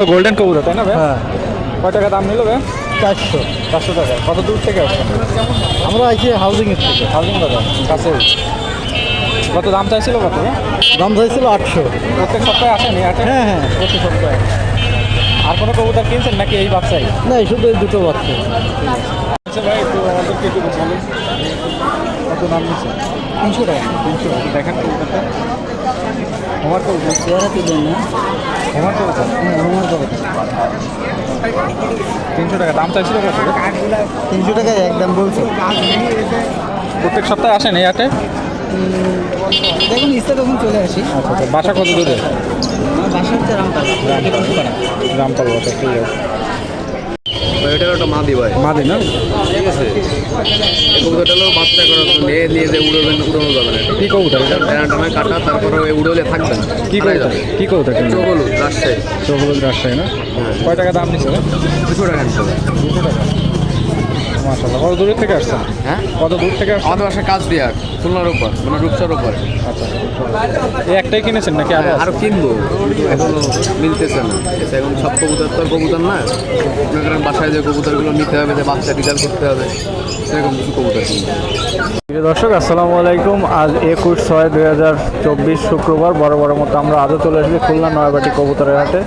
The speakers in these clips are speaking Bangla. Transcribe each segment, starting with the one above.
গোল্ডেন কবুতর তাই না ভাই? হ্যাঁ। কয় টাকা দাম নিল ভাই? চারশো। চারশো টাকা। কত দূর থেকে আমরা আছি হাউজিং এর থেকে। হাউজিং বাজার কাছে। কত দাম চাইছিল কত দাম চাইছিল আটশো। প্রত্যেক সপ্তাহে আসেন হাটে? হ্যাঁ হ্যাঁ। প্রত্যেক সপ্তাহে। আর কোনো কবুতর কিনছেন নাকি এই বাচ্চাই? না এই শুধু এই দুটো বাচ্চা। আচ্ছা ভাই একটু আমাদেরকে একটু বলুন। কত দাম নিচ্ছে তিনশো টাকা তিনশো দেখেন কবুতরটা। আমার কবুতর চেহারা তুলেন না আমার কবুতর আমার কবে তিনশো টাকা দাম চাইছিল কত? তিনশো টাকায় একদম বলছো। প্রত্যেক সপ্তাহে আসেন এই হাটে? দেখুন ইচ্ছা তখন চলে আসি। আচ্ছা আচ্ছা বাসা কত দূরে? বাসার হচ্ছে রামপাল রামপাল বাসা ঠিক আছে। এটা একটা মাদি ভাই। মাদি না? ঠিক আছে। কবুতরটা হলো বাচ্চা করার জন্য নিয়ে নিয়ে যে উড়বেন উড়ানো যাবে না কি কবুতর এটা? টানা কাটা তারপরে ওই উড়লে থাকবেন কি কবুতর? কি কবুতর চোখ হলুদ রাজশাহী। চৌগুলো রাজশাহী না? কয় টাকা দাম নিচ্ছে দুশো টাকা নিচ্ছে দুশো টাকা। মাসাল্লাহ কত দূরের থেকে আসছেন? হ্যাঁ? কত দূর থেকে আসছেন? আমাদের বাসায় কাজ দেওয়ার খুলনার উপর মানে রূপসার উপর। আচ্ছা এই একটাই কিনেছেন নাকি আরও আছে? কিনবো। এখনও মিলতেছে না। এখন সব কবুতর তো কবুতর না। মনে করেন বাসায় যে কবুতরগুলো নিতে হবে যে বাচ্চা করতে হবে সেরকম কিছু কবুতর কিনবো। দর্শক আসসালামু আলাইকুম। আজ একুশ ছয় দুই হাজার চব্বিশ শুক্রবার বড় বড় মতো আমরা আজও চলে এসেছি খুলনা নয়াবাটি কবুতরের হাটে।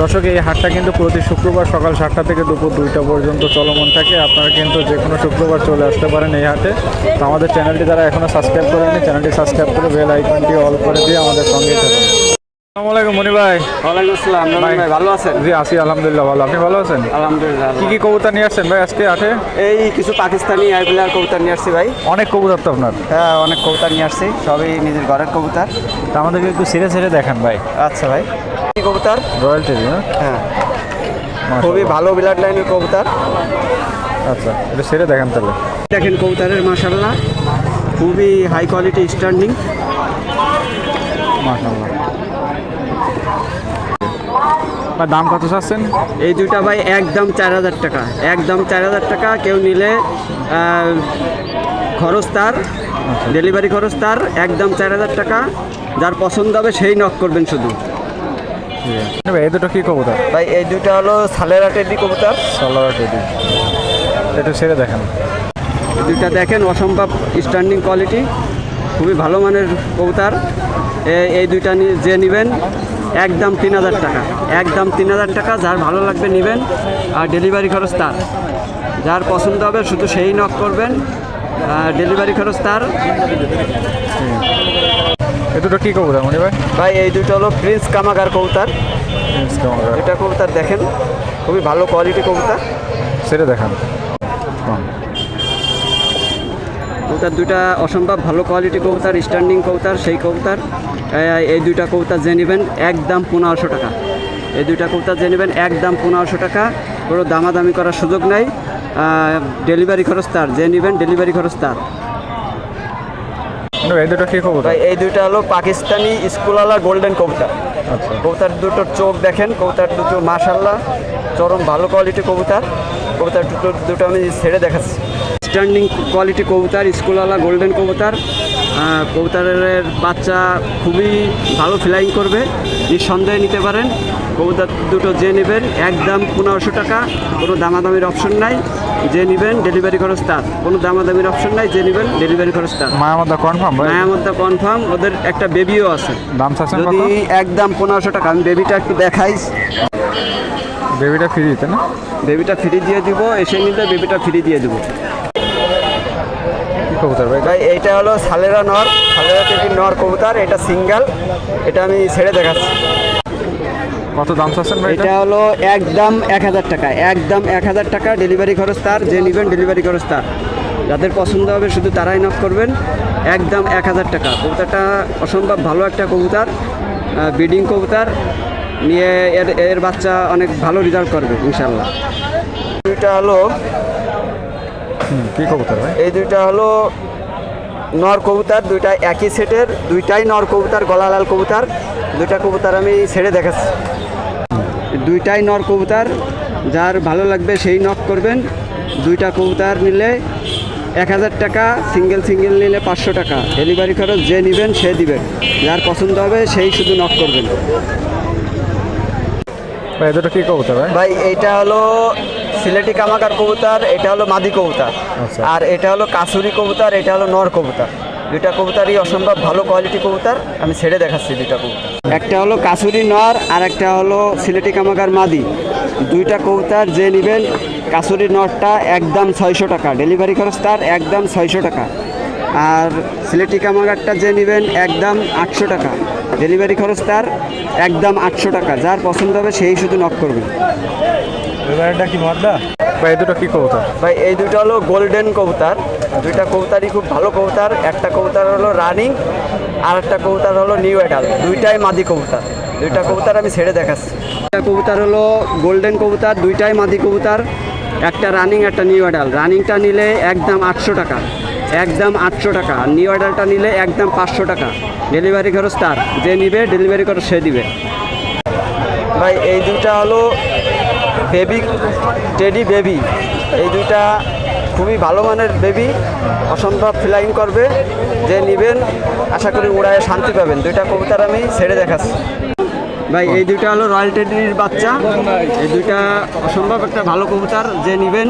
দর্শক এই হাটটা কিন্তু প্রতি শুক্রবার সকাল সাতটা থেকে দুপুর দুইটা পর্যন্ত চলমান থাকে। আপনারা কিন্তু যে কোনো শুক্রবার চলে আসতে পারেন এই হাটে। তো আমাদের চ্যানেলটি যারা এখনও সাবস্ক্রাইব করেননি চ্যানেলটি সাবস্ক্রাইব করে বেল আইকনটি অল করে দিয়ে আমাদের সঙ্গে থাকুন। মনি ভাই। ওয়ালাইকুম আসসালাম ভাই। ভালো আছেন? জি আছি আলহামদুলিল্লাহ ভালো। আপনি ভালো আছেন? আলহামদুলিল্লাহ কি কি কবুতর নিয়ে আসছেন ভাই আজকে এই কিছু পাকিস্তানি কবুতর নিয়ে আসছি ভাই। অনেক কবুতর তো আপনার? হ্যাঁ অনেক কবুতর নিয়ে আসছি সবই নিজের ঘরের কবুতর। তা আমাদেরকে একটু ছেড়ে ছেড়ে দেখান ভাই। আচ্ছা ভাই। কবুতর? রয়্যাল টেরি না হ্যাঁ। খুবই ভালো ব্লাড লাইনের কবুতর। আচ্ছা এটা ছেড়ে দেখান তাহলে। দেখেন কবুতরের মাসাল্লাহ খুবই হাই কোয়ালিটি স্ট্যান্ডিং মাশাআল্লাহ। ভাই দাম কত চাচ্ছেন? এই দুইটা ভাই একদম চার হাজার টাকা। একদম চার হাজার টাকা কেউ নিলে খরচ তার ডেলিভারি খরচ তার একদম চার হাজার টাকা। যার পছন্দ হবে সেই নক করবেন শুধু। ভাই এই দুটো কি কবুতর? ভাই এই দুইটা হলো সালেরা টেডি কবুতর। সালোয়ার টেডি। একটু ছেড়ে দেখান। এই দুইটা দেখেন অসম্ভব স্ট্যান্ডিং কোয়ালিটি খুবই ভালো মানের কবুতর। এ- এই দুইটা নি- যে নেবেন একদম তিন হাজার টাকা। একদম তিন হাজার টাকা যার ভালো লাগবে নেবেন আর ডেলিভারি খরচ তার। যার পছন্দ হবে শুধু সেই নক করবেন ডেলিভারি খরচ তার। এই দুটো কি কবুতর মনি ভাই? ভাই এই দুটো হলো প্রিন্স কামাগার কবুতর। এটা কবুতর দেখেন খুবই ভালো কোয়ালিটি কবুতর। সেটা দেখান। কবুতর দুইটা অসম্ভব ভালো কোয়ালিটি কবুতর স্ট্যান্ডিং কবুতর সেই কবুতর। এই- দুইটা কবুতর যে নেবেন একদম পনেরোশো টাকা। এই দুইটা কবুতর যে নেবেন একদম পনেরোশো টাকা। কোনো দামাদামি করার সুযোগ নাই। ডেলিভারি খরচ তার যে নেবেন ডেলিভারি খরচ তার। এই দুটো কি কবুতর? ভাই এই দুটো হলো পাকিস্তানি স্কুলওয়ালা গোল্ডেন কবুতর। আচ্ছা। কবুতর দুটোর চোখ দেখেন কবুতর দুটো মাশাল্লাহ চরম ভালো কোয়ালিটি কবুতর। কবুতর দুটো দুটো আমি ছেড়ে দেখাচ্ছি। স্ট্যান্ডিং কোয়ালিটি কবুতর স্কুলওয়ালা গোল্ডেন কবুতর। কবুতরের বাচ্চা খুবই ভালো ফ্লাইং করবে। নিঃসন্দেহে নিতে পারেন। কবুতর দুটো যে নেবেন একদম পনেরোশো টাকা কোনো দামাদামির অপশন নাই। যে নেবেন ডেলিভারি খরচ তার। কোনো দামাদামির অপশন নাই যে নেবেন ডেলিভারি খরচ তার। মায়ামদা কনফার্ম ভাই? কনফার্ম ওদের একটা বেবিও আছে। দাম যদি একদম পনেরোশো টাকা আমি বেবিটা একটু দেখাই। বেবিটা ফ্রি দিতে না? বেবিটা ফ্রি দিয়ে দিব এসে নিলে বেবিটা ফ্রি দিয়ে দিব। কবুতর ভাই। এইটা হলো সালেরা নর। সালেরা টিভি নর কবুতর এটা সিঙ্গেল। এটা আমি ছেড়ে দেখাচ্ছি। কত দাম চাচ্ছেন ভাই এটা? এটা হলো একদম এক হাজার টাকা একদম এক হাজার টাকা ডেলিভারি খরচ তার যে নেবেন ডেলিভারি খরচ তার। যাদের পছন্দ হবে শুধু তারাই নক করবেন। একদম এক হাজার টাকা। কবুতরটা অসম্ভব ভালো একটা কবুতর ব্রিডিং কবুতর। নিয়ে এর এর বাচ্চা অনেক ভালো রেজাল্ট করবে ইনশাল্লাহ দুইটা হলো কি কবুতর ভাই? এই দুইটা হলো নর কবুতর, দুইটা একই সেটের, দুইটাই নর কবুতর, গলা লাল কবুতর। দুইটা কবুতর আমি ছেড়ে দেখাচ্ছি। দুইটাই নর কবুতর, যার ভালো লাগবে সেই নক করবেন। দুইটা কবুতর নিলে এক হাজার টাকা সিঙ্গেল সিঙ্গেল নিলে পাঁচশো টাকা। ডেলিভারি খরচ যে নেবেন, সে দিবেন। যার পছন্দ হবে, সেই শুধু নক করবেন। ভাই দুটো কি কবুতর ভাই? ভাই এইটা হলো সিলেটি কামাকার কবুতর এটা হলো মাদি কবুতর আচ্ছা। আর এটা হলো কাসুরি কবুতর এটা হলো নর কবুতর। দুইটা কবুতরই অসম্ভব ভালো কোয়ালিটি কবুতর। আমি ছেড়ে দেখাচ্ছি দুইটা কবুতর। একটা হলো কাসুরি নর আর একটা হলো সিলেটি কামাকার মাদি। দুইটা কবুতর যে নেবেন কাসুরি নরটা একদম ছয়শো টাকা। ডেলিভারি খরচ তার একদম ছয়শো টাকা। আর সিলেটি কামাগারটা যে নেবেন একদম আটশো টাকা। ডেলিভারি খরচ তার একদম আটশো টাকা। যার পছন্দ হবে সেই শুধু নক করবেন এবারটা কি মদ্দা ভাই দুটো কি কবুতর? ভাই এই দুটো হলো গোল্ডেন কবুতর। দুইটা কবুতারই খুব ভালো কবুতর। একটা কবুতর হলো রানিং আর একটা কবুতর হলো নিউ এডাল দুইটাই মাদি কবুতর। দুইটা কবুতর আমি ছেড়ে দেখাচ্ছি। একটা কবুতর হলো গোল্ডেন কবুতর দুইটাই মাদি কবুতর একটা রানিং একটা নিউ এডাল রানিংটা নিলে একদম আটশো টাকা। একদম আটশো টাকা। আর নিউ এডালটা নিলে একদম পাঁচশো টাকা। ডেলিভারি খরচ তার। যে নিবে ডেলিভারি খরচ সে দিবে। ভাই এই দুটা হলো বেবি টেডি বেবি এই দুটা খুবই ভালো মানের বেবি অসম্ভব ফ্লাইং করবে। যে নেবেন আশা করি উড়ায় শান্তি পাবেন। দুইটা কবুতর আমি ছেড়ে দেখাচ্ছি। ভাই এই দুইটা হলো রয়্যাল টেডির বাচ্চা। এই দুইটা অসম্ভব একটা ভালো কবুতর। যে নেবেন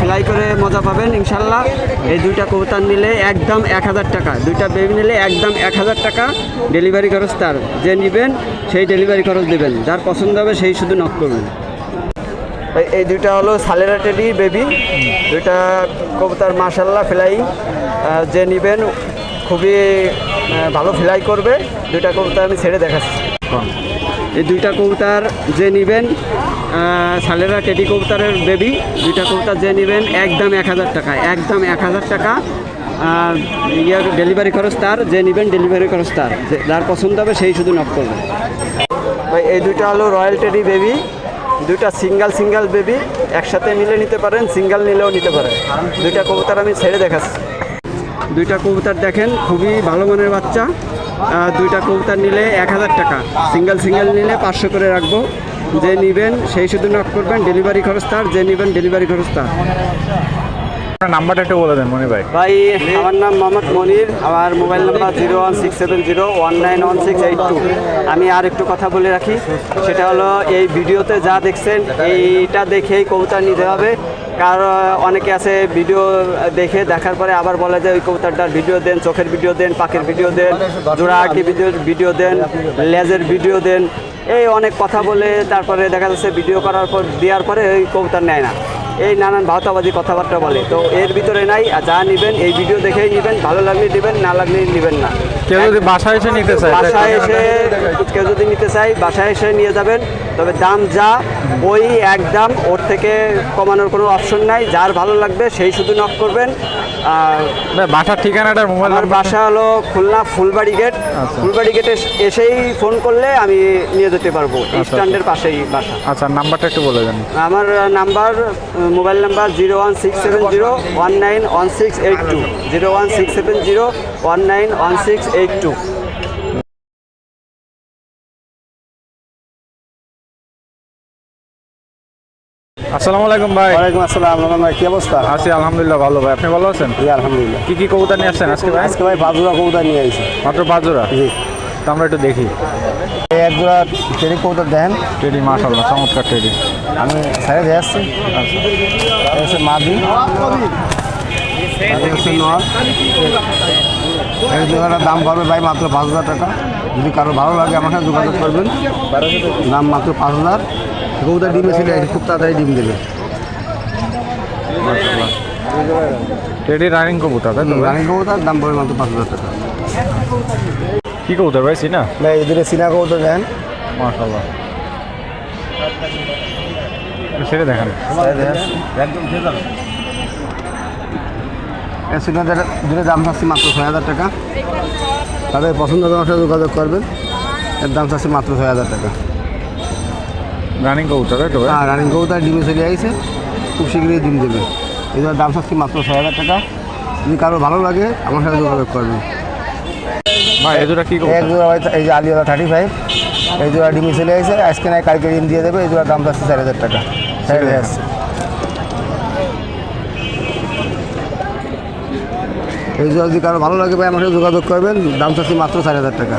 ফ্লাই করে মজা পাবেন, ইনশাল্লাহ। এই দুইটা কবুতর নিলে একদম এক হাজার টাকা। দুইটা বেবি নিলে একদম এক হাজার টাকা ডেলিভারি খরচ তার। যে নেবেন, সেই ডেলিভারি খরচ দেবেন। যার পছন্দ হবে, সেই শুধু নক করবেন। এই- দুইটা হলো সালেরা টেডি বেবি দুইটা কবুতর মাশাল্লাহ ফ্লাই যে নেবেন, খুবই ভালো ফ্লাই করবে। দুইটা কবুতর আমি ছেড়ে দেখাচ্ছি। এই দুইটা কবুতর যে নেবেন সালেরা টেডি কবুতরের বেবি দুইটা কবুতর যে নেবেন, একদম এক হাজার টাকা, একদম এক হাজার টাকা। ইয়ার ডেলিভারি খরচ তার, যে নেবেন ডেলিভারি খরচ তার। যার পছন্দ হবে সেই শুধু নক করবে। ভাই, এই দুইটা হলো রয়্যাল টেডি বেবি দুইটা সিঙ্গেল সিঙ্গেল বেবি একসাথে মিলে নিতে পারেন সিঙ্গেল নিলেও নিতে পারেন। দুইটা কবুতর আমি ছেড়ে দেখাচ্ছি। দুইটা কবুতর দেখেন, খুবই ভালো মানের বাচ্চা। দুইটা কবুতর নিলে এক হাজার টাকা। সিঙ্গেল সিঙ্গেল নিলে পাঁচশো করে রাখব। যে নেবেন সেই শুধু নক করবেন ডেলিভারি খরচ তার যে নেবেন ডেলিভারি খরচ তার। নাম্বারটা একটু বলে দেন মনি ভাই। ভাই আমার নাম মোহাম্মদ মনির আমার mobile number zero one six seven zero one nine one six eight two. আমি আর একটু কথা বলে রাখি সেটা হলো এই ভিডিওতে যা দেখছেন এইটা দেখেই কবুতর নিতে হবে। কারণ অনেকে আছে ভিডিও দেখে, দেখার পরে আবার বলে যে ওই কবুতরটার ভিডিও দেন, চোখের ভিডিও দেন, পাখির ভিডিও দেন, জোড়া আটি ভিডিওর ভিডিও দেন, লেজের ভিডিও দেন। এই অনেক কথা বলে, তারপরে দেখা যাচ্ছে ভিডিও করার পর, দেওয়ার পরে ওই কবুতর নেয় না। এই নানান ভাওতাবাদী কথাবার্তা বলে। তো এর ভিতরে নাই যা নেবেন, এই ভিডিও দেখেই নেবেন, ভালো লাগলে নেবেন না লাগলে নেবেন না। কেউ যদি বাসায় এসে নিতে চায় বাসায় এসে কেউ যদি নিতে চাই বাসায় এসে নিয়ে যাবেন। তবে দাম যা ওই এক দাম ওর থেকে কমানোর কোনো অপশন নাই। যার ভালো লাগবে সেই শুধু নক করবেন। আর বাসার ঠিকানাটা মোবাইল আমার বাসা হলো খুলনা ফুলবাড়ি গেট আচ্ছা। ফুলবাড়ি গেটে এসেই ফোন করলে আমি নিয়ে যেতে পারব স্ট্যান্ডের পাশেই বাসা। আচ্ছা নাম্বারটা একটু বলে দেন। আমার number mobile number zero one six seven zero one nine one six eight two. Zero one six seven zero one nine one six eight two. আসসালামু আলাইকুম ভাই। ওয়ালাইকুম আসসালাম রহমান ভাই কি অবস্থা? আছি আলহামদুলিল্লাহ ভালো ভাই আপনি ভালো আছেন? জি আলহামদুলিল্লাহ। কি কি কবুতর নিয়ে আসছেন আজকে ভাই? আজকে ভাই বাজুরা কবুতর নিয়ে আইছি। মাত্র জোড়া জি। তো আমরা একটু দেখি। এই এক জোড়া টেরি কবুতর দেন টেডি মাশাল্লাহ চমৎকার টেডি আমি সাইডে দিয়ে আসছি। হচ্ছে মাদি। এই জোড়াটার দাম পড়বে ভাই মাত্র পাঁচ হাজার টাকা। যদি কারও ভালো লাগে আমার সাথে যোগাযোগ করবেন। দাম মাত্র পাঁচ হাজার। কবুতর ডিমে ছিল খুব তাড়াতাড়ি ডিম দেবে। টেডি রানিং কবুতর তাই তো? রানি কবুতর দাম পড়বে মাত্র পাঁচ হাজার টাকা। কি কবুতর ভাই সিনা? ভাই এদিকে সিনা কবুতর দেন মাশাল্লাহ সেটা দেখেন। এই সিগনেচার দুটো দাম চাচ্ছি মাত্র ছয় হাজার টাকা। তাদের পছন্দ করে আমার সাথে যোগাযোগ করবেন। এর দাম চাচ্ছি মাত্র ছয় হাজার টাকা। রানিং কবুতর তাই তো আর রানিং কবুতর ডিমে চলে আইছে। খুব শীঘ্রই ডিম দেবে। এগুলোর দাম চাচ্ছি মাত্র ছয় হাজার টাকা। যদি কারও ভালো লাগে আমার সাথে যোগাযোগ করবেন। ভাই এই দুটা কি এক জোড়া ভাই এই যে আলিওলা থার্টি ফাইভ এই জোড়া ডিমে চলে আইছে। আজকে নাই কালকে ডিম দিয়ে দেবে। এই জোড়ার দাম চাচ্ছি চার হাজার টাকা। চার হাজার এই জোড়া যদি কারও ভালো লাগে ভাই আমার সাথে যোগাযোগ করবেন। দাম চাচ্ছি মাত্র চার হাজার টাকা।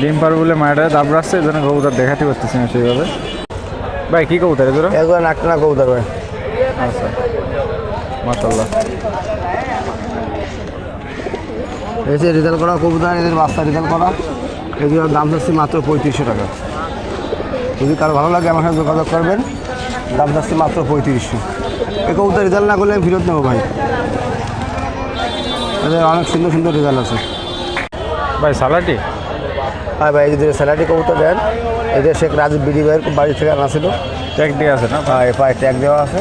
ডিম পার বলে মায়েরা দাব রাখছে এই জন্য কবুতর দেখাতে পারতেছি না সেইভাবে। ভাই কি কবুতর এদের একবার নাকটানা কবুতর ভাই। আচ্ছা। মাশাল্লাহ এই যে রেজাল্ট করা কবুতর এদের বাচ্চা রেজাল্ট করা এগুলোর দাম যাচ্ছে মাত্র পঁয়ত্রিশশো টাকা। যদি কারও ভালো লাগে আমার সাথে যোগাযোগ করবেন দাম যাচ্ছে মাত্র পঁয়ত্রিশশো। এই কবুতর রেজাল্ট না করলে আমি ফেরত নেব ভাই। এদের অনেক সুন্দর সুন্দর রেজাল্ট আছে। ভাই সালাটি? হ্যাঁ ভাই যে স্যালারি কবুতর দেন এদের শেখ রাজীব বিডি ভাইয়ের বাড়ি থেকে আনা ছিল। ট্যাগ দিয়ে আছে না? হ্যাঁ এ পায়ে ট্যাগ দেওয়া আছে।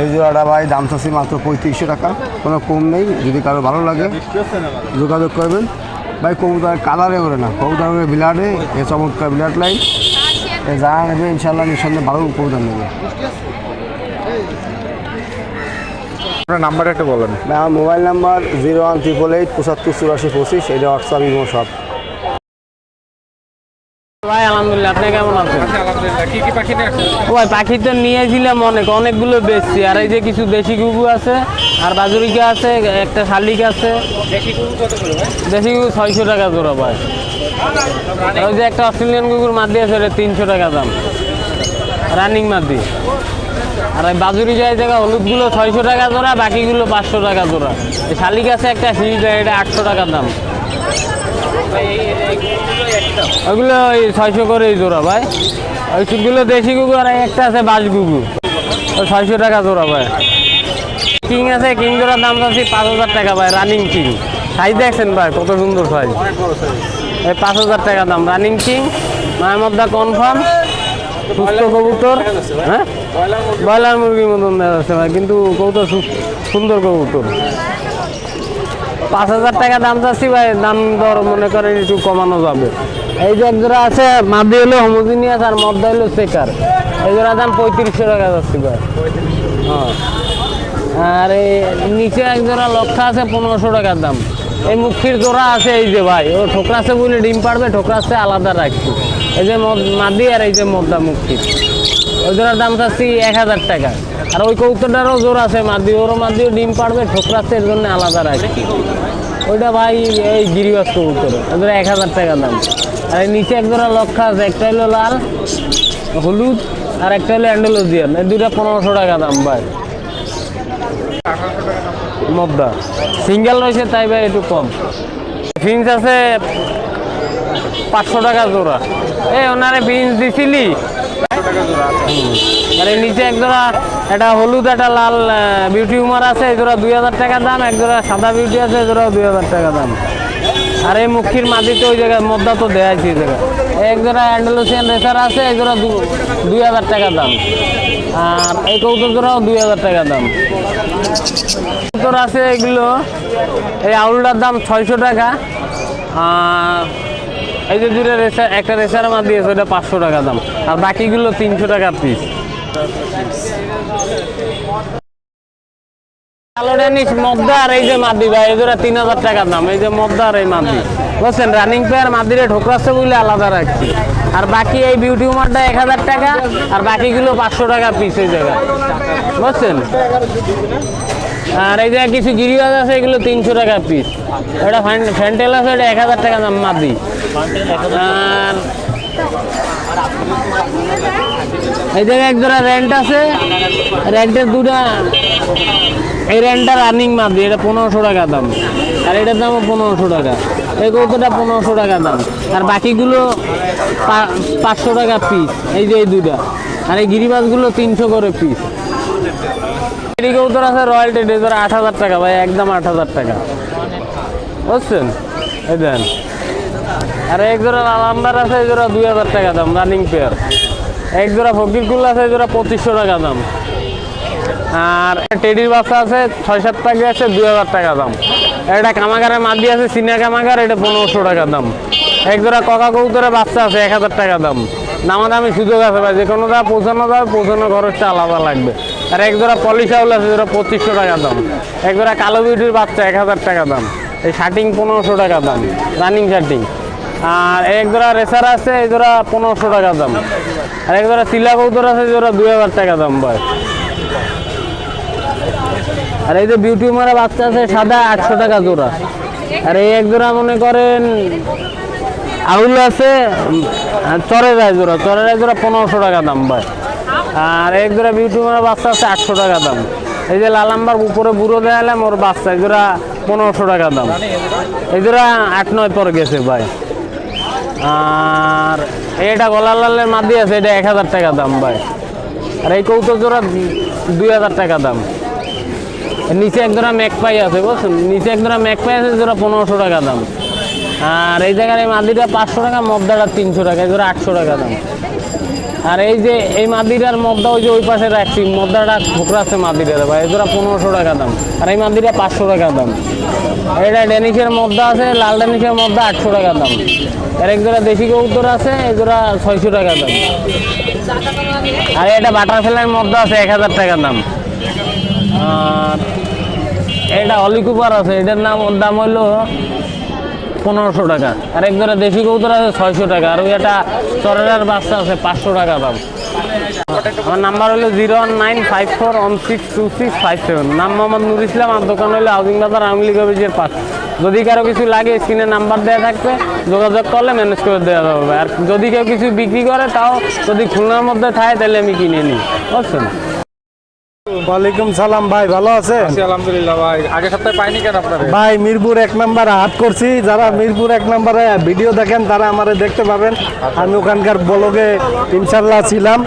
এই জোড়াটা ভাই দাম চাচ্ছি মাত্র পঁয়ত্রিশশো টাকা। কোনো কম নেই যদি কারও ভালো লাগে যোগাযোগ করবেন। ভাই কবুতর কালারে ওরে না। কবুতরের বিলাটে এ চমৎকার বিলাট লাইন। এ যা নেবে ইনশাল্লাহ নিঃসন্দেহে ভালো কবুতর নেবে। আপনার নাম্বার একটা বলেন। ভাই আমার mobile number zero one triple eight পঁচাত্তর চুরাশি পঁচিশ এটা হোয়াটসঅ্যাপ ইমো সব। ভাই আলহামদুলিল্লাহ আপনি কেমন আছেন? কি পাখি ওই পাখি তো নিয়েছিলাম অনেক অনেকগুলো বেচছি। আর এই যে কিছু দেশি গুগু আছে আর বাজুরিকা আছে একটা শালিক আছে। দেশি গুগু ছয়শো টাকা জোড়া ভাই। ওই যে একটা অস্ট্রেলিয়ান গুগুর মাদি আছে ওটা তিনশো টাকা দাম। রানিং মাদি। আর এই বাজুরি যায় জায়গা হলুদগুলো ছয়শো টাকা জোড়া বাকিগুলো পাঁচশো টাকা জোড়া। এই শালিক আছে একটা হিজ এটা আটশো টাকা দাম। ওগুলো ওই ছয়শো করে জোড়া, ভাই। ওই চুলগুলো দেশি গুগু আর একটা আছে বাস গুগু। ওই ছয়শো টাকা জোড়া, ভাই। কিং আছে কিং জোড়ার দাম আছে পাঁচ হাজার টাকা, ভাই রানিং কিং সাইজ দেখছেন, ভাই, কত সুন্দর সাইজ এই পাঁচ হাজার টাকা দাম রানিং কিং মায়ামদ্দা কনফার্ম সুস্থ কবুতর হ্যাঁ? ব্রয়লার মুরগির মতন দেখা যাচ্ছে ভাই, কিন্তু কবুতর সুন্দর কবুতর। পাঁচ হাজার টাকা দাম চাচ্ছি ভাই, দাম দর মনে করেন একটু কমানো যাবে। এই যে একজোড়া আছে, মাদি হলো হোমোজিনিয়াস আর মদ্দা হলো সেকার এই জোড়া দাম পঁয়ত্রিশশো টাকা যাচ্ছি ভাই। হ্যাঁ। আর এই নিচে এক জোড়া লক্ষা আছে, পনেরোশো টাকার দাম। এই মুখির জোড়া আছে, এই যে ভাই, ও ঠোকরাছে বলে ডিম পারবে ঠোকরাছে আলাদা রাখছি। এই যে মদ- আর এই যে মদ্দা মুখির ওই জোড়ার দাম চাচ্ছি এক হাজার টাকা। আর ওই কৌতরটারও জোর আছে মাদি ওরও মাদিও ডিম পাড়বে ঠোকরাচ্ছে এর জন্য আলাদা রাখছি ওইটা ভাই এই গিরিবাস কবুতর ওদের এক হাজার টাকা দাম। আর এই নিচে এক জোড়া লক্ষা আছে একটা হলো লাল হলুদ আর একটা হলো অ্যান্ডোলজিয়ান এই দুটা পনেরোশো টাকা দাম ভাই। মদ্দা। সিঙ্গেল রয়েছে তাই ভাই একটু কম। ফিন্স আছে পাঁচশো টাকা জোড়া। এই ওনারে ফিন্স দিছিলি? হুম। আর এই নিচে এক জোড়া একটা হলুদ একটা লাল বিউটি উমার আছে এই জোড়া দুই হাজার টাকা দাম এক জোড়া সাদা বিউটি আছে এই জোড়া দুই হাজার টাকা দাম। আর এই মুখির মাটিতে ওই জায়গায় মদ্দা তো আছে এই জায়গায়। এক জোড়া অ্যান্ডালুসিয়ান রেসার আছে এই জোড়া দুই হাজার টাকা দাম। আর এই কৌতুক জোড়াও দুই হাজার টাকা দাম। কবুতর আছে এগুলো এই আউলটার দাম ছয়শো টাকা। আর এই যে দুটো রেসার একটা রেসার মাছ দিয়েছে ওটা পাঁচশো টাকা দাম। আর বাকিগুলো তিনশো টাকা পিস আর এই যে এই দুটা তিন হাজার দাম। এই যে আর এই বুঝছেন রানিং পেয়ার মাদিরে ঠোকরাচ্ছে বলে আলাদা রাখছি। আর বাকি এই বিউটি উমারটা এক হাজার টাকা, আর বাকিগুলো পাঁচশো টাকা পিস এই জায়গায়। বুঝছেন? আর এই যে কিছু গিরিবাজ আছে, এগুলো তিনশো টাকা পিস এটা ফ্যান্টেল আছে, এটা এক হাজার টাকা দাম মাদি। আর এই জায়গায় এক জোড়া রেন্ট আছে রেন্টের দুটা এই রেন্টটা রানিং মাদি, এটা পনেরোশো টাকা দাম। আর এটার দামও পনেরোশো টাকা। এই কৌটোটা পনেরোশো টাকা দাম। আর বাকিগুলো পাঁচশো টাকা পিস এই যে এই দুটা আর এই গিরিবাজগুলো তিনশো করে পিস টেডি কৌতর আছে, রয়্যাল টেডি ধর আট হাজার টাকা, ভাই, একদম আট হাজার টাকা। বুঝছেন? এই দেন। আর এক জোড়া লালাম্বার আছে, এই জোড়া দুই হাজার টাকা দাম রানিং পেয়ার এক জোড়া ফকির আছে, এই জোড়া পঁচিশশো টাকা দাম। আর টেডির বাচ্চা আছে, ছয় সাত টাকা আছে, দুই হাজার টাকা দাম। একটা কামাগারের মাদি আছে সিনিয়া কামাগার, এটা পনেরোশো টাকা দাম। এক জোড়া ককা কৌতরের বাচ্চা আছে, এক হাজার টাকা দাম। দামাদামি সুযোগ আছে, ভাই যে কোনো জায়গায় পৌঁছানো যাবে পৌঁছানো খরচটা আলাদা লাগবে। আর এক জোড়া পলিশ আউল আছে, যেটা পঁচিশশো টাকা দাম। এক জোড়া কালো বিউটির বাচ্চা, এক হাজার টাকা দাম। এই শার্টিং পনেরোশো টাকা দাম রানিং শার্টিং আর এক জোড়া রেসার আছে, এই জোড়া পনেরোশো টাকা দাম। আর এক জোড়া শিলা কৌতর আছে জোড়া দুই হাজার টাকা দাম ভাই। আর এই যে বিউটি মারা বাচ্চা আছে, সাদা আটশো টাকা জোড়া। আর এই এক জোড়া মনে করেন আউল আছে চরের জোড়া চরের জোড়া পনেরোশো টাকা দাম ভাই। আর এক জোড়া বিউটিমার বাচ্চা আছে আটশো টাকা দাম। এই যে লালাম্বার উপরে বুড়ো দেয়ালাম ওর বাচ্চা এই পনেরোশো টাকা দাম। এই জোড়া আট নয় পর গেছে ভাই। আর এটা গলা লালের মাদি আছে, এটা এক হাজার টাকা দাম ভাই। আর এই কৌতো জোড়া দুই হাজার টাকা দাম। নিচে এক জোড়া ম্যাকপাই আছে, বুঝছেন? নিচে এক জোড়া ম্যাকপাই আছে জোড়া পনেরোশো টাকা দাম। আর এই জায়গার এই মাদিটা পাঁচশো টাকা মদ্দাটা তিনশো টাকা, এই জোড়া আটশো টাকা দাম। আর এই যে, এই মাদিরার মদ্দা ওই যে ওই পাশে রাখছি, মদ্দাটা ঠোকরাচ্ছে মাদিরার ভাই এই জোড়া পনেরোশো টাকা দাম। আর এই মাদিরা পাঁচশো টাকা দাম। এটা ডেনিশের মদ্দা আছে, লাল ডেনিশের মদ্দা আটশো টাকা দাম। আর এক জোড়া দেশি কৌতর আছে এই জোড়া ছয়শো টাকা দাম। আর এটা বাটারফ্লাই মদ্দা আছে, এক হাজার টাকা দাম। আর এটা অলিকুপার আছে, এটার নাম, দাম হইল পনেরোশো টাকা। আর এক জোড়া দেশি কৌতর আছে ছয়শো টাকা। আর ওই একটা চরের বাচ্চা আছে পাঁচশো টাকা দাম। আমার নাম্বার হলো zero one nine five four one six two six five seven. নাম মোহাম্মদ নুর ইসলাম, আর দোকান হলো হাউজিং বাজার, আওয়ামী লীগ অফিসের যদি কারও কিছু লাগে, স্ক্রিনে নাম্বার দেওয়া থাকবে, যোগাযোগ করলে ম্যানেজ করে দেওয়া হবে আর যদি কেউ কিছু বিক্রি করে, তাও যদি খুলনার মধ্যে থাকে তাহলে আমি কিনে নিই। বুঝছেন? ওয়ালাইকুম সালাম ভাই ভালো আছি আলহামদুলিল্লাহ ভাই। আগের সপ্তাহে পাইনি কেন আপনারা? ভাই মিরপুর এক নাম্বার হাট করছি। যারা মিরপুর এক নাম্বারে ভিডিও দেখেন তারা আমারে দেখতে পাবেন। আমি ওখানকার ব্লগে ইনশাল্লাহ ছিলাম।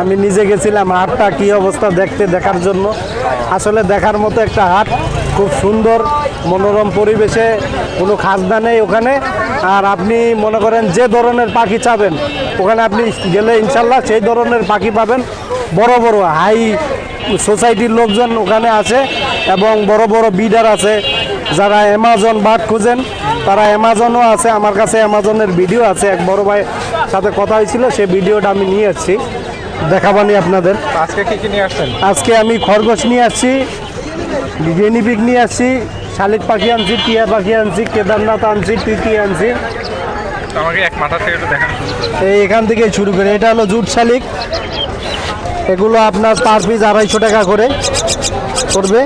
আমি নিজে গেছিলাম হাটটা কি অবস্থা দেখতে দেখার জন্য। আসলে দেখার মতো একটা হাট খুব সুন্দর মনোরম পরিবেশে কোনো খাজনা নেই ওখানে। আর আপনি মনে করেন যে ধরনের পাখি চাবেন ওখানে আপনি গেলে ইনশাল্লাহ সেই ধরনের পাখি পাবেন। বড় বড় হাই সোসাইটির লোকজন ওখানে আছে এবং বড় বড় বিডার আছে। যারা অ্যামাজন বার্ড খুঁজেন তারা অ্যামাজনও আছে। আমার কাছে অ্যামাজনের ভিডিও আছে। এক বড় ভাই সাথে কথা হয়েছিল সে ভিডিওটা আমি নিয়ে আসছি। দেখাবানি আপনাদের। আজকে কি কি নিয়ে আসছেন? আজকে আমি খরগোশ নিয়ে আসছি জেনিপিক নিয়ে আসছি শালিক পাখি আনছি টিয়া পাখি আনছি কেদারনাথ আনছি টিটি আনছি। আমাকে এক মাথা থেকে দেখান। এই এখান থেকে শুরু করে। এটা হলো জুট শালিক। এগুলো আপনার পার পিস আড়াইশো টাকা করে পড়বে।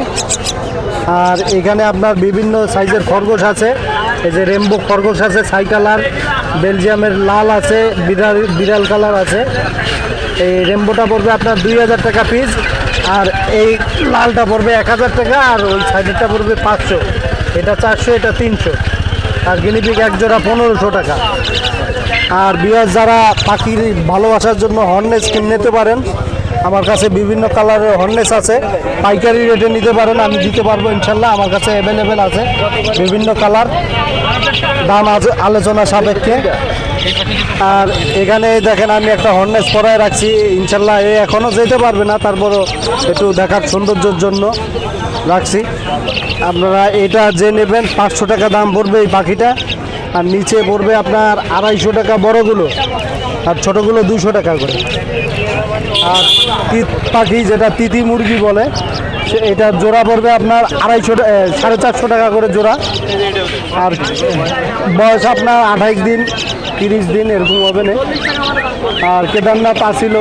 আর এখানে আপনার বিভিন্ন সাইজের খরগোশ আছে। এই যে রেমবো খরগোশ আছে ছাই কালার, বেলজিয়ামের লাল আছে, বিড়াল বিড়াল কালার আছে। এই রেমবোটা পড়বে আপনার দুই হাজার টাকা পিস, আর এই লালটা পড়বে এক হাজার টাকা, আর ওই সাইডেরটা পড়বে পাঁচশো। এটা চারশো, এটা তিনশো। আর গিনিপিক এক জোড়া পনেরোশো টাকা। আর বিয়ার যারা পাখির ভালোবাসার জন্য হর্নেস কিনে নিতে পারেন আমার কাছে বিভিন্ন কালারের হর্নেস আছে। পাইকারি রেটে নিতে পারেন, আমি দিতে পারব ইনশাল্লাহ, আমার কাছে অ্যাভেলেবেল আছে বিভিন্ন কালার। দাম আছে আলোচনা সাপেক্ষে। আর এখানে দেখেন, আমি একটা হর্নেস পরায় রাখছি, ইনশাল্লাহ এ এখনও যেতে পারবে না, তারপরও একটু দেখার সৌন্দর্যের জন্য রাখছি। আপনারা এটা যে নেবেন, পাঁচশো টাকা দাম পড়বে এই পাখিটা, আর নিচে পড়বে আপনার আড়াইশো টাকা বড়গুলো, আর ছোটোগুলো দুশো টাকা করে। আর তিত পাখি যেটা তিতি মুরগি বলে এটা জোড়া পড়বে আপনার আড়াইশো সাড়ে চারশো টাকা করে জোড়া। আর বয়স আপনার আঠাইশ দিন, তিরিশ দিন, এরকম হবে না। আর কেদারনাথ আসিল,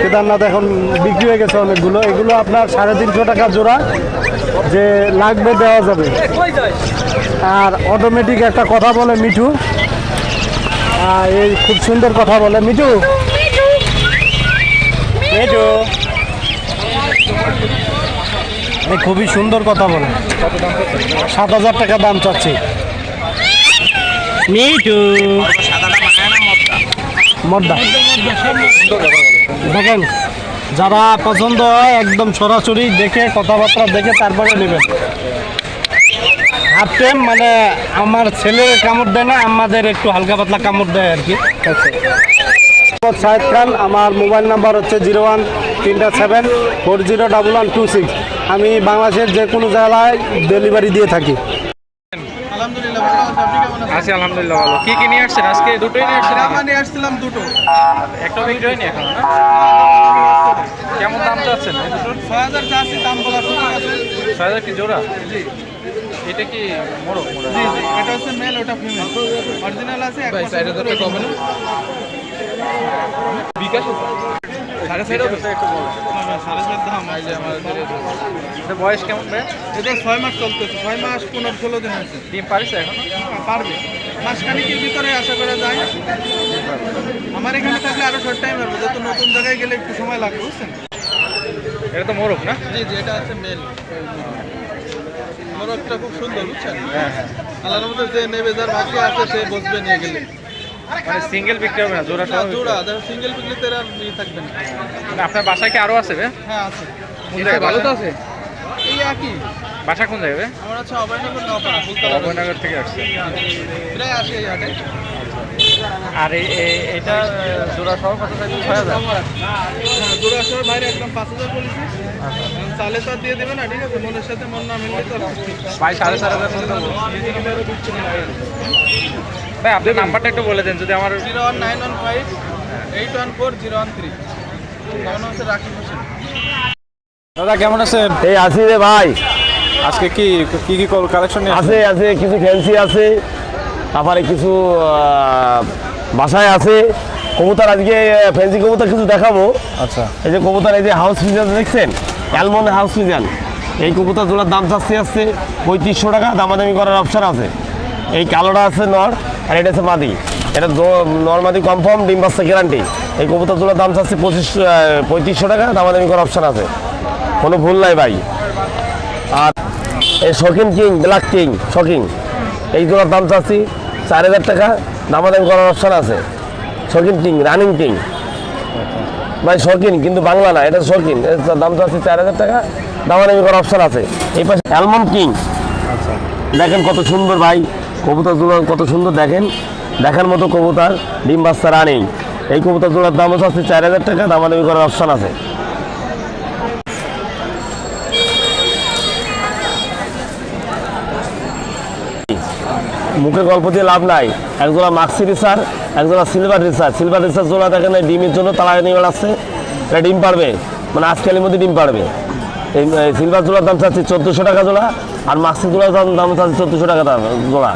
কেদারনাথ এখন বিক্রি হয়ে গেছে অনেকগুলো। এগুলো আপনার সাড়ে তিনশো টাকা জোড়া, যে লাগবে দেওয়া যাবে। আর অটোমেটিক একটা কথা বলে মিঠু। আর এই খুব সুন্দর কথা বলে। মিঠু এই খুবই সুন্দর কথা বলে। সাত হাজার টাকা দাম চাচ্ছি। মিঠু। মদ্দা দেখেন, যারা পছন্দ হয় একদম সরাসরি দেখে, কথাবার্তা দেখে তারপরে নেবেন। হাফ মানে আমার ছেলের কামড় দেয় না, আমাদের একটু হালকা পাতলা কামড় দেয় আর কি। সাহেদ খান আমার মোবাইল নাম্বার হচ্ছে জিরো ওয়ান তিনটা seven four zero double one two six. আমি বাংলাদেশের যে কোনো জায়গায় ডেলিভারি দিয়ে থাকি। আছি। আলহামদুলিল্লাহ ভালো। কি কি নিয়ে আসছেন? আজকে দুটোই নিয়ে আসছেন? নাকি? নিয়ে আসছিলাম দুটো। একটা বিক্রি হয়নি এখন না? কেমন দাম চাচ্ছেন ছয় হাজার চারশি দাম বলা ছয় হাজার কি জোড়া? এটা কি মোড়ক মোড়ক? জি জি এটা হচ্ছে মেল ওটা ফিমেল অরিজিনাল আছে এক বছর কমে না? বিকাশ সাড়ে চার হবে? না, সাড়ে চার দাম আছে আমাদের বয়স কেমন ভাই? এটা ছয় মাস চলতেছে। ছয় মাস পনেরো ষোলো দিন হয়েছে। ডিম পারিস এখন? হ্যাঁ, পারবে। মাসখানিকের ভিতরে আশা করা যায়। আমার এখানে থাকলে আরও শর্ট টাইম লাগবে যত নতুন জায়গায় গেলে একটু সময় লাগবে বুঝছেন? এটা তো মোরগ না? জি জি এটা আছে মেল। মোরগটা খুব সুন্দর বুঝছেন? আল্লাহর মধ্যে যে নেবে যার ভাগ্যে আছে সে বসবে নিয়ে গেলে। মানে সিঙ্গেল বিক্রি হবে না জোড়া না সহ জোড়া সিঙ্গেল পিকলে তেরা নিয়ে থাকবেন মানে আপনার বাসায় কি আরও আছে হ্যাঁ আছে। কোন জায়গায় ভালো তো আছে? এই একই। বাসা কোন জায়গায়? আমার আছে অভয়নগর নপাড়া অভয়নগর থেকে আসছে। প্রায় আসে এই হাটে আর এটা জোড়া সহ কত চাইছেন? ছয় হাজার? হ্যাঁ জোড়া আসলে বাইরে একদম পাঁচ হাজার বলেছি। চালে তো দিয়ে দেবে না ঠিক আছে? মনের সাথে মন না মিললে তো ভাই সাড়ে চার হাজার। ভাই আপনার নাম্বারটা একটু বলে দেন যদি আমার zero one nine one five eight one four zero one three. হচ্ছে রাকিব হোসেন দাদা কেমন আছেন? এই আছি রে ভাই। আজকে কি কি কি কালেকশন নিয়ে আছে আছে কিছু ফ্যান্সি আছে। তারপরে কিছু বাসায় আছে। কবুতর আজকে ফ্যান্সি কবুতর কিছু দেখাবো। আচ্ছা। এই যে কবুতর এই যে হাউস ফিজান দেখছেন? অ্যালমন্ড হাউস ফিজান এই কবুতর জোড়ার দাম চাচ্ছে আসছে পঁয়ত্রিশশো টাকা দামাদামি করার অপশান আছে। এই কালোটা আছে নর। আর এটা আছে মাদি। এটা নর মাদি কনফার্ম ডিম বাচ্চা গ্যারান্টি এই কবুতর জোড়ার দাম চাচ্ছে পঁচিশ পঁয়ত্রিশশো টাকা দামাদামি করার অপশান আছে। কোনো ভুল নাই ভাই। আর এই shocking king black king shocking এই জোড়ার দাম চাচ্ছি চার হাজার টাকা দামাদামি করার অপশান আছে। শকিন কিং রানিং কিং ভাই শৌখিন কিন্তু বাংলা না এটা শৌখিন। এর দাম তো আছে চার হাজার টাকা দামাদামি করার অপশান আছে। এই পাশে অ্যালমন্ড কিং দেখেন কত সুন্দর ভাই। কবুতর জোড়া কত সুন্দর দেখেন। দেখার মতো কবুতর ডিম বাচ্চা রানিং। এই কবুতর জোড়ার দাম আছে চার হাজার টাকা দামাদামি করার অপশন আছে। মুখে গল্প দিয়ে লাভ নাই। একজোড়া মাক্সি রিসার একজোড়া সিলভার রিসার সিলভার রিসার জোড়া দেখেন ডিমের জন্য তালা নিয়ে বেড়াচ্ছে এটা ডিম পারবে? মানে আজকালের মধ্যে ডিম পারবে। এই সিলভার জোড়ার দাম চাচ্ছি চোদ্দোশো টাকা জোড়া আর মাক্সি জোড়ার দাম দাম চাচ্ছি চোদ্দোশো টাকা দাম জোড়া।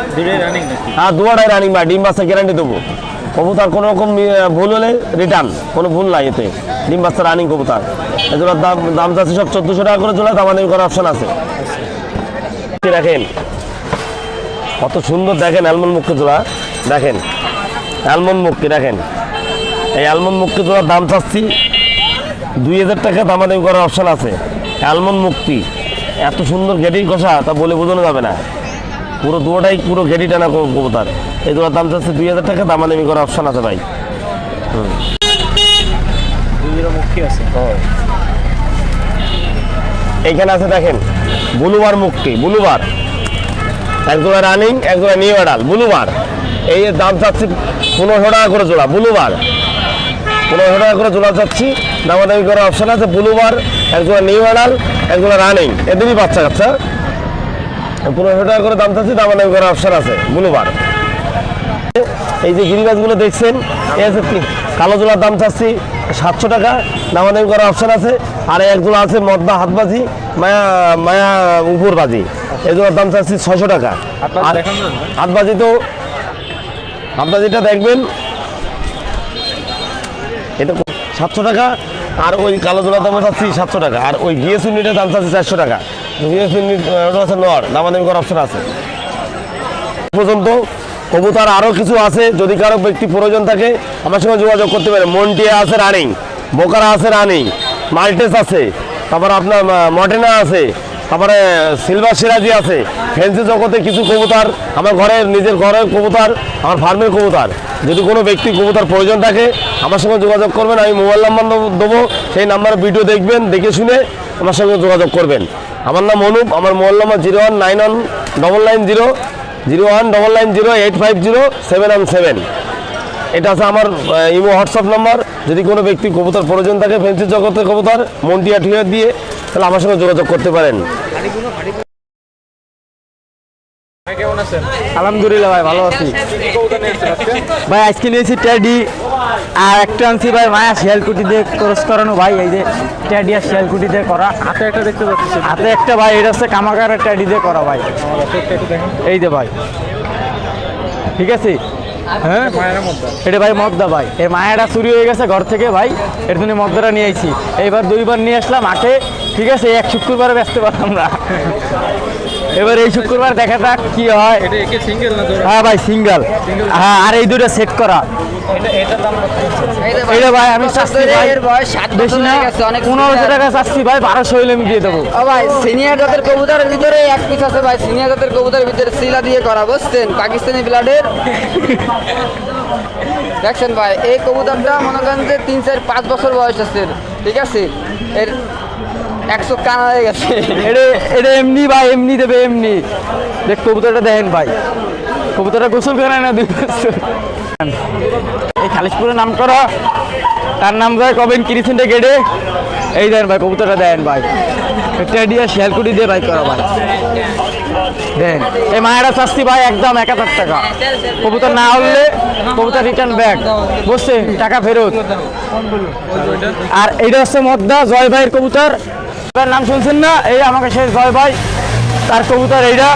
হ্যাঁ দুয়াটাই রানিং ভাই ডিম বাচ্চা গ্যারান্টি দেবো। কবুতার কোনো রকম ভুল হলে রিটার্ন কোনো ভুল নাই এতে। ডিম বাচ্চা রানিং কবুতার। এগুলোর দাম দাম চাচ্ছি সব চোদ্দোশো টাকা করে জোড়া দামাদামি করার অপশন আছে। রাখেন কত সুন্দর দেখেন অ্যালমন্ড মুখকে জোড়া। দেখেন অ্যালমন্ড মুখকে দেখেন। এই অ্যালমন্ড মুখকে জোড়ার দাম চাচ্ছি দুই হাজার টাকা দামাদামি করার অপশন আছে। অ্যালমন্ড মুক্তি। এত সুন্দর গেটির কষা তা বলে বোঝানো যাবে না। পুরো দুটোটাই পুরো গেটি টানা কব- কবুতর। এই দুটোর দাম চাচ্ছে দুই হাজার টাকা দামাদামি করার অপশান আছে ভাই। দুইয়েরও মুক্তি আছে। এইখানে আছে দেখেন বুলুবার মুক্তি বুলুবার। একজোড়া রানিং একজোড়া নিউ অ্যাডাল বুলুবার। এই দাম চাচ্ছি পনেরোশো টাকা করে জোড়া বুলুবার। পনেরোশো টাকা করে জোড়া চাচ্ছি দামাদামি করার অপশন আছে বুলুবার একজোড়া নিউ অ্যাডাল একজোড়া রানিং। এদেরই বাচ্চা কাচ্চা। পনেরোশো টাকা করে দাম চাচ্ছি দামাদামি করার অপশন আছে বুলুবার এই যে গিরি গাছগুলো দেখছেন এই আছে কালো জোলার দাম চাচ্ছি সাতশো টাকা দামাদামি করার অপশান আছে। আর এক জোড়া আছে মদ্দা হাতবাজি মায়া মায়া উপরবাজি। এই জোড়ার দাম চাচ্ছি ছশো টাকা। আর? হাতবাজি তো হাতবাজিটা দেখবেন। এটা সাতশো টাকা আর ওই কালো জোড়া দাম চাচ্ছি সাতশো টাকা। আর ওই গিয়ে ইউনিটের দাম চাচ্ছি চারশো টাকা। গিয়ে ইউনিট আছে নর, দামাদামি করার অপশন আছে। পর্যন্ত কবুতর আরও কিছু আছে, যদি কারও ব্যক্তি প্রয়োজন থাকে, আমার সঙ্গে যোগাযোগ করতে পারে। মন্টিয়া আছে রানিং বোকারা আছে রানিং মাল্টেস আছে, তারপর আপনার মটেনা আছে। তারপরে সিলভার সিরাজি আছে ফেন্সি জগতে কিছু কবুতর, আমার ঘরের নিজের ঘরের কবুতর, আমার ফার্মের কবুতর। যদি কোনো ব্যক্তি কবুতর প্রয়োজন থাকে, আমার সঙ্গে যোগাযোগ করবেন, আমি মোবাইল নাম্বার দেবো সেই নাম্বারে ভিডিও দেখবেন, দেখে শুনে আমার সঙ্গে যোগাযোগ করবেন। আমার নাম অনুপ, আমার mobile number zero one nine one double nine zero zero one double nine zero eight five zero seven one seven. এটা আছে আমার ইমো হোয়াটসঅ্যাপ নাম্বার। যদি কোনো ব্যক্তি কবুতর প্রয়োজন থাকে ফেন্সি জগতের কবুতর মন্টিয়া ঠিয়া দিয়ে তাহলে আমার সঙ্গে যোগাযোগ করতে পারেন। আলহামদুলিল্লাহ ভাই ভালো আছি। ভাই আজকে নিয়েছি ট্যাডি আর একটা আনছি ভাই মায়া শিয়ালকুটি দিয়ে ক্রস করানো। ভাই এই যে ট্যাডি আর শিয়ালকুটি দিয়ে করা। হাতে একটা দেখতে পাচ্ছি। হাতে একটা ভাই এটা হচ্ছে কামাকারের ট্যাডি দিয়ে করা ভাই। এই যে ভাই। ঠিক আছে? হ্যাঁ? এটা ভাই মদ্দা ভাই। এই মায়াটা চুরি হয়ে গেছে ঘর থেকে ভাই। এর জন্য মদ্দাটা নিয়ে আইছি। এইবার দুইবার নিয়ে আসলাম আটে ঠিক আছে এক শুক্রবারে ব্যস্ত পারলাম না এবার এই শুক্রবার দেখা যাক কি হয়। হ্যাঁ ভাই সিঙ্গেল হ্যাঁ আর এই দুটো সেট করা। এটা ভাই আমি চাচ্ছি ভাই। বেশি না পনেরোশো টাকা চাচ্ছি ভাই বারোশো হইলে আমি দিয়ে দেবো। ও ভাই সিনিয়র জাতের কবুতরের ভিতরে এক পিস আছে ভাই সিনিয়র জাতের কবুতরের ভিতরে সিলা দিয়ে করা বুঝছেন? পাকিস্তানি ব্লাডের দেখছেন ভাই এই কবুতরটা মনে করেন যে তিন চার পাঁচ বছর বয়স আছে ঠিক আছে? এর একশো কানা হয়ে গেছে। এটা এটা এমনি ভাই, এমনি দেবে, এমনি। দেখ, কবুতরটা দেখেন ভাই। কবুতরটা গোসল করে না দুই এই খালিশপুরের নাম করো। তার নাম ভাই কবেন কিরিসেন্টে গেটে এই দেন ভাই, কবুতরটা দেন ভাই। টেডিয়া শিয়ালকুটি দিয়ে ভাই করো ভাই। দেন এই মায়েরা শাস্তি ভাই একদম এক হাজার টাকা। কবুতর না হলে কবুতর রিটার্ন ব্যাক বুঝছে টাকা ফেরত। আর এইটা হচ্ছে মদ্দা জয় ভাইয়ের কবুতর। তার নাম শুনছেন না? এই আমাকে সে জয় ভাই। তার কবুতর এইটা।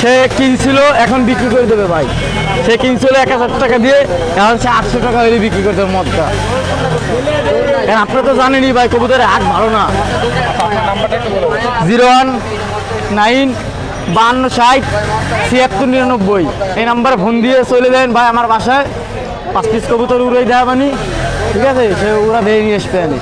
সে কিনছিল, এখন বিক্রি করে দেবে ভাই। সে কিনছিল এক হাজার টাকা দিয়ে, এখন সে আটশো টাকা হলে বিক্রি করে দেবে মদটা। এখন আপনারা তো জানেনই ভাই, কবুতরের হাট ভালো না। জিরো ওয়ান নাইন বান্ন ষাট ছিয়াত্তর নিরানব্বই। এই নাম্বারে ফোন দিয়ে চলে যাবেন ভাই আমার বাসায়। পাঁচ পিস কবুতর উড়াই দেওয়া মানে। ঠিক আছে? সে ওরা দিয়ে নিয়ে আসবে। আমি